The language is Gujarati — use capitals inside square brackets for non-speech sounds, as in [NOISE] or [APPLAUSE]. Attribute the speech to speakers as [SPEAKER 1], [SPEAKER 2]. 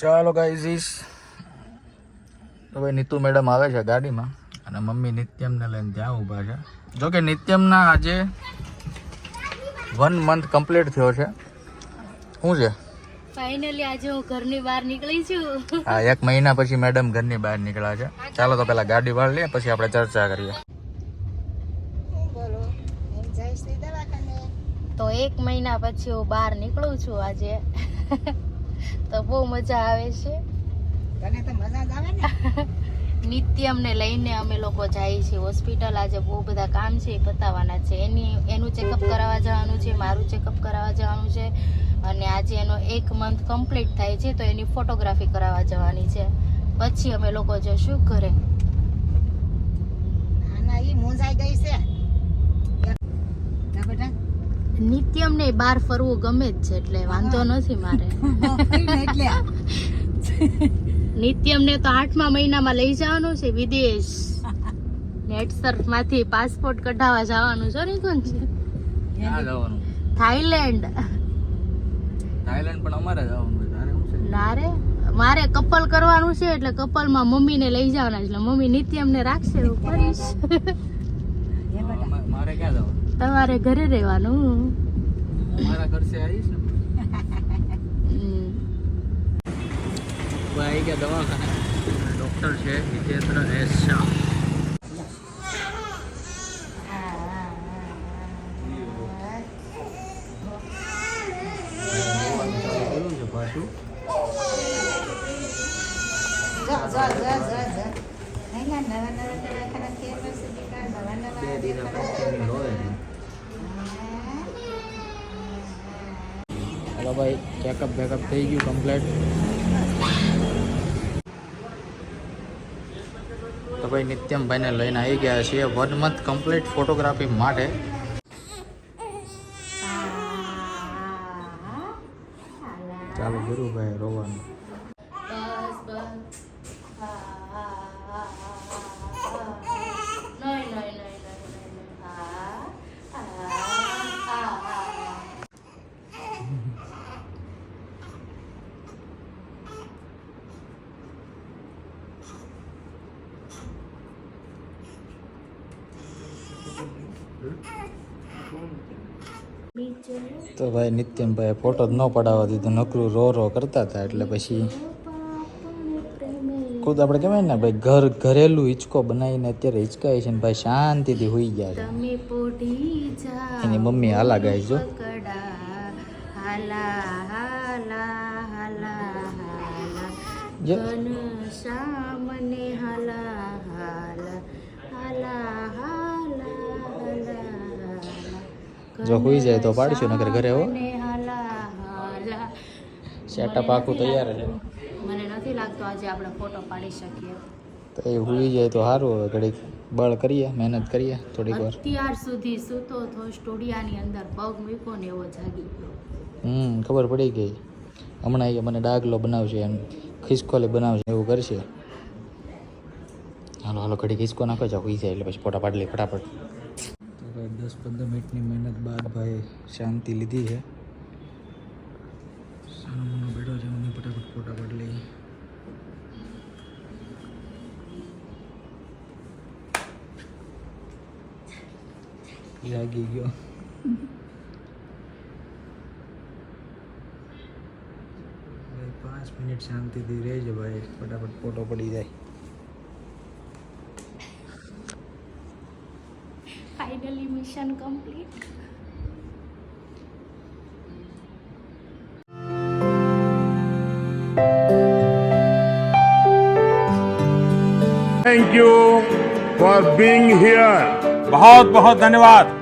[SPEAKER 1] ચાલો ગાઈઝીસ હવે નીતુ મેડમ આવે છે ગાડીમાં અને મમ્મી નિત્યમને લઈને ત્યાં ઊભા છે. જોકે નિત્યમના આજે વન મંથ કમ્પ્લીટ થયો છે. શું છે?
[SPEAKER 2] ફાઇનલી આજે હું ઘરની બહાર નીકળી છું.
[SPEAKER 1] હા એક મહિના પછી મેડમ ઘરની બહાર નીકળ્યા છે. ચાલો તો પેલા ગાડી વાળ લઈએ પછી આપણે ચર્ચા કરીએ.
[SPEAKER 2] તો એક મહિના પછી હું બહાર નીકળું છું આજે. તો બહુ મજા આવે છે. અને તો મજા આવે [LAUGHS] નિત્યમને લઈને અમે લોકો જઈએ છીએ હોસ્પિટલ આજે બહુ બધા કામ છે એ પતાવવાના છે. એની એનું ચેકઅપ કરાવવા જવાનું છે મારું ચેકઅપ કરાવવા જવાનું છે અને આજે એનો એક મંથ કમ્પ્લીટ થાય છે તો એની ફોટોગ્રાફી કરાવવા જવાની છે. પછી અમે લોકો જશું ઘરે. નિત્યમને બહાર ફરવું ગમે જ છે એટલે વાંધો નથી મારે. નિત્યમ ને તો આઠમા મહિનામાં લઈ જવાનું છે વિદેશ. નેટમાંથી પાસપોર્ટ કઢાવવા જવાનું છે ને કોણ છે થાઈલેન્ડ.
[SPEAKER 1] થાઈલેન્ડ પણ અમારે જવાનું
[SPEAKER 2] ના રે મારે કપલ કરવાનું છે એટલે કપલમાં મમ્મીને લઈ જવાના છે એટલે મમ્મી નિત્યમને રાખશે હું ફરીશ.
[SPEAKER 1] મારે ક્યાં જવાનું?
[SPEAKER 2] તમારે ઘરે રહેવાનું?
[SPEAKER 1] મારા ખર્ચે આવીશ ને. આવી ગયા દવાખાને. ડૉક્ટર છે હિતેન્દ્ર એસ શાહ. પાછું બે દીના કન્ટિન્યુ ભાઈ ચેકઅપ બેકઅપ થઈ ગયું કમ્પ્લીટ તો ભાઈ, નિત્યમભાઈને લઈને આવી ગયા છીએ. વન મંથ કમ્પ્લીટ ફોટોગ્રાફી માટે. ચાલો ગુરુભાઈ, રોવાનું
[SPEAKER 2] બસ બસ હા હા હા હા નહીં નહીં નહીં નહીં હા હા હા હા
[SPEAKER 1] તો ભાઈ નિત્યમભાઈ ફોટો જ ન પડાવવા દીધો નકરું રો રો કરતા હતા એટલે પછી ખુદ આપણે કહેવાય ને ભાઈ ઘર ઘરેલું હિંચકો બનાવીને અત્યારે હિંચકાય છે ને ભાઈ શાંતિથી હોઈ ગયા છે. એની મમ્મી હાલા ગાય જો
[SPEAKER 2] હાલા હાલા હાલા.
[SPEAKER 1] જો હોઈ જાય તો પાડશું નગર ઘરે હો. સેટઅપ આખું તૈયાર છે.
[SPEAKER 2] મને નથી લાગતો આજે આપણે ફોટો પાડી શકીએ.
[SPEAKER 1] તો એ હોઈ જાય તો સારું હવે ઘડીક બળ કરીએ મહેનત કરીએ થોડીક વાર.
[SPEAKER 2] અત્યાર સુધી સૂતો તો સ્ટુડિયાની અંદર પગ મૂક્યો ને એવો જાગી ગયો.
[SPEAKER 1] હમ ખબર પડી ગઈ. હમણાં એ મને ડાગલો બનાવશે એમ ખિસકોલી બનાવશે એવું કરશે. હાલો હાલો ઘડી ખિસકો નાખો જાવ હોઈ જાય એટલે પછી ફોટા પાડી લે ફટાફટ. પંદર મિનિટની મહેનત બાદ ભાઈ શાંતિ લીધી છે. સાનો બેઠો છે મને ફટાફટ ફોટા પાડી લઈ લાગી ગયો. પાંચ મિનિટ શાંતિથી રહેજે ભાઈ, ફટાફટ ફોટો પડી જાય.
[SPEAKER 2] Finally mission complete
[SPEAKER 3] thank you for being here
[SPEAKER 4] बहुत बहुत धन्यवाद।